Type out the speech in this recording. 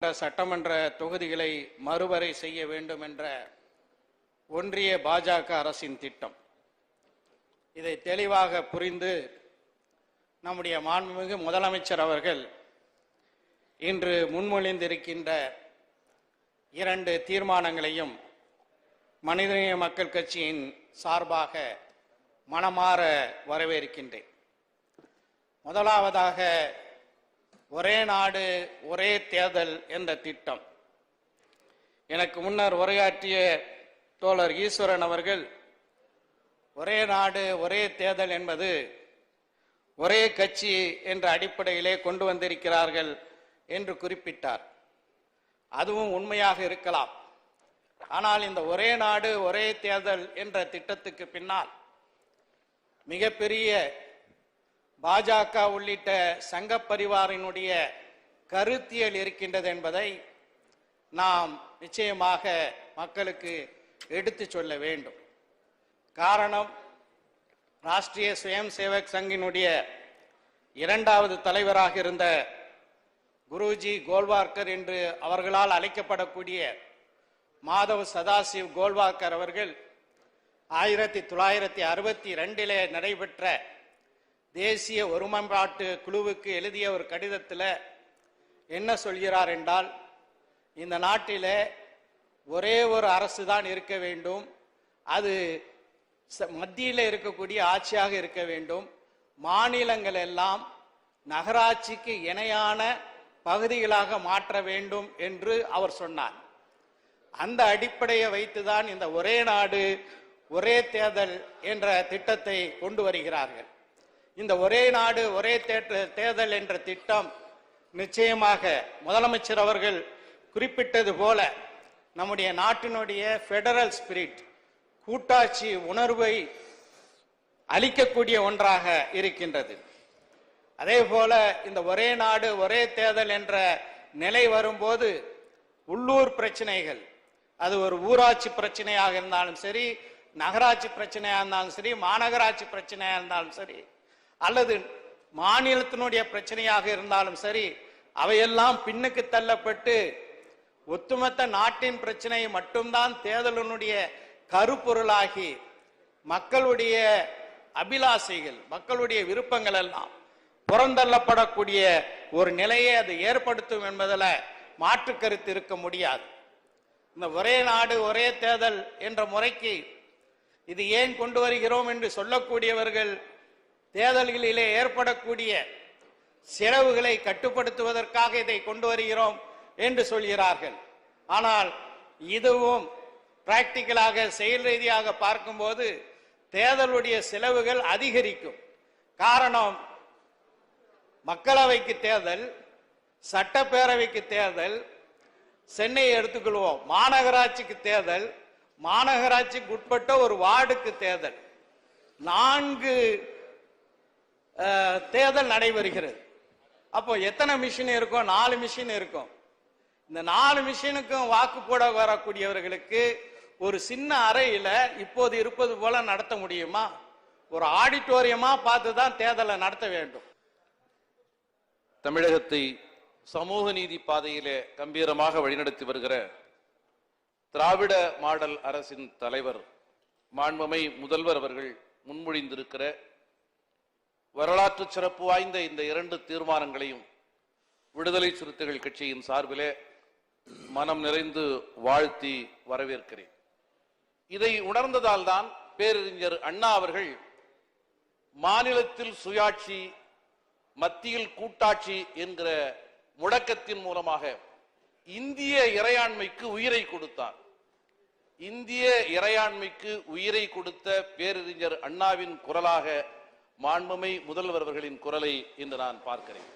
சட்டமன்ற தொகுதிகளை மறுவரை செய்ய வேண்டும் என்ற ஒன்றிய பாஜக அரசின் திட்டம். இதை தெளிவாக புரிந்து நம்முடைய மாண்புமிகு முதலமைச்சர் அவர்கள் இன்று முன்மொழிந்திருக்கின்ற இரண்டு தீர்மானங்களையும் மனிதநேய மக்கள் கட்சியின் சார்பாக மனமாற வரவேற்கின்றேன். முதலாவதாக ஒரே நாடு ஒரே தேர்தல் என்ற திட்டம். எனக்கு முன்னர் உரையாற்றிய தோழர் ஈஸ்வரன் அவர்கள் ஒரே நாடு ஒரே தேர்தல் என்பது ஒரே கட்சி என்ற அடிப்படையிலே கொண்டு வந்திருக்கிறார்கள் என்று குறிப்பிட்டார். அதுவும் உண்மையாக இருக்கலாம். ஆனால் இந்த ஒரே நாடு ஒரே தேர்தல் என்ற திட்டத்துக்கு பின்னால் மிகப்பெரிய பாஜக உள்ளிட்ட சங்க பரிவாரினுடைய கருத்தியல் இருக்கின்றது என்பதை நாம் நிச்சயமாக மக்களுக்கு எடுத்து சொல்ல வேண்டும். காரணம் ராஷ்டிரிய சுயம் சேவக் சங்கினுடைய இரண்டாவது தலைவராக இருந்த குருஜி கோல்வார்கர் என்று அவர்களால் அழைக்கப்படக்கூடிய மாதவ் சதாசிவ் கோல்வார்கர் அவர்கள் ஆயிரத்தி தொள்ளாயிரத்தி அறுபத்தி ரெண்டிலே நடைபெற்ற தேசிய ஒருமைப்பாட்டு குழுவுக்கு எழுதிய ஒரு கடிதத்தில் என்ன சொல்கிறார் என்றால் இந்த நாட்டில் ஒரே ஒரு அரசு தான் இருக்க வேண்டும். அது மத்தியில் இருக்கக்கூடிய ஆட்சியாக இருக்க வேண்டும். மாநிலங்கள் எல்லாம் நகராட்சிக்கு இணையான பகுதிகளாக மாற்ற வேண்டும் என்று அவர் சொன்னார். அந்த அடிப்படையை வைத்துதான் இந்த ஒரே நாடு ஒரே தேர்தல் என்ற திட்டத்தை கொண்டு வருகிறார்கள். இந்த ஒரே நாடு ஒரே தேர்தல் என்ற திட்டம் நிச்சயமாக முதலமைச்சர் அவர்கள் குறிப்பிட்டது போல நம்முடைய நாட்டினுடைய ஃபெடரல் ஸ்பிரிட் கூட்டாட்சி உணர்வை அளிக்கக்கூடிய ஒன்றாக இருக்கின்றது. அதே போல இந்த ஒரே நாடு ஒரே தேர்தல் என்ற நிலை வரும்போது உள்ளூர் பிரச்சனைகள் அது ஒரு ஊராட்சி பிரச்சனையாக இருந்தாலும் சரி நகராட்சி பிரச்சனையாக இருந்தாலும் சரி மாநகராட்சி பிரச்சனையாக இருந்தாலும் சரி அல்லது மாநிலத்தினுடைய பிரச்சனையாக இருந்தாலும் சரி அவையெல்லாம் பின்னுக்கு தள்ளப்பட்டு ஒட்டுமொத்த நாட்டின் பிரச்சனை மட்டும்தான் தேர்தலினுடைய கருப்பொருளாகி மக்களுடைய அபிலாசைகள் மக்களுடைய விருப்பங்கள் எல்லாம் புறந்தள்ளப்படக்கூடிய ஒரு நிலையை அது ஏற்படுத்தும் என்பதில் மாற்று கருத்து இருக்க முடியாது. இந்த ஒரே நாடு ஒரே தேர்தல் என்ற முறைக்கு இது ஏன் கொண்டு வருகிறோம் என்று சொல்லக்கூடியவர்கள் தேர்தல்களிலே ஏற்படக்கூடிய செலவுகளை கட்டுப்படுத்துவதற்காக இதை கொண்டு வருகிறோம் என்று சொல்கிறார்கள். ஆனால் இதுவும் பிராக்டிக்கலாக செயல் ரீதியாக பார்க்கும்போது தேர்தலுடைய செலவுகள் அதிகரிக்கும். காரணம் மக்களவைக்கு தேர்தல் சட்டப்பேரவைக்கு தேர்தல் சென்னையை எடுத்துக்கொள்வோம். மாநகராட்சிக்கு தேர்தல் மாநகராட்சிக்கு உட்பட்ட ஒரு வார்டுக்கு தேர்தல். நான்கு தேர்தல் நடைபெறுகிறது. அப்போ எத்தனை மிஷின் இருக்கும் நாலு மிஷின் இருக்கும். இந்த நாலு மிஷினுக்கும் வாக்கு போட வரக்கூடியவர்களுக்கு ஒரு சின்ன அறையில இப்போது இருப்பது போல நடத்த முடியுமா? ஒரு ஆடிட்டோரியமா பார்த்து தான் தேர்தலை நடத்த வேண்டும். தமிழகத்தை சமூக நீதி பாதையிலே கம்பீரமாக வழிநடத்தி வருகிற திராவிட மாடல் அரசின் தலைவர் மாண்புமை முதல்வர் அவர்கள் முன்மொழிந்திருக்கிற வரலாற்று சிறப்பு வாய்ந்த இந்த இரண்டு தீர்மானங்களையும் விடுதலை சிறுத்தைகள் கட்சியின் சார்பிலே மனம் நிறைந்து வாழ்த்தி வரவேற்கிறேன். இதை உணர்ந்ததால் தான் பேரறிஞர் அண்ணா அவர்கள் மாநிலத்தில் சுயாட்சி மத்தியில் கூட்டாட்சி என்கிற முழக்கத்தின் மூலமாக இந்திய இறையாண்மைக்கு உயிரை கொடுத்தார். இந்திய இறையாண்மைக்கு உயிரை கொடுத்த பேரறிஞர் அண்ணாவின் குரலாக மாண்புமை முதல்வர் அவர்களின் குரலை இன்று நான் பார்க்கிறேன்.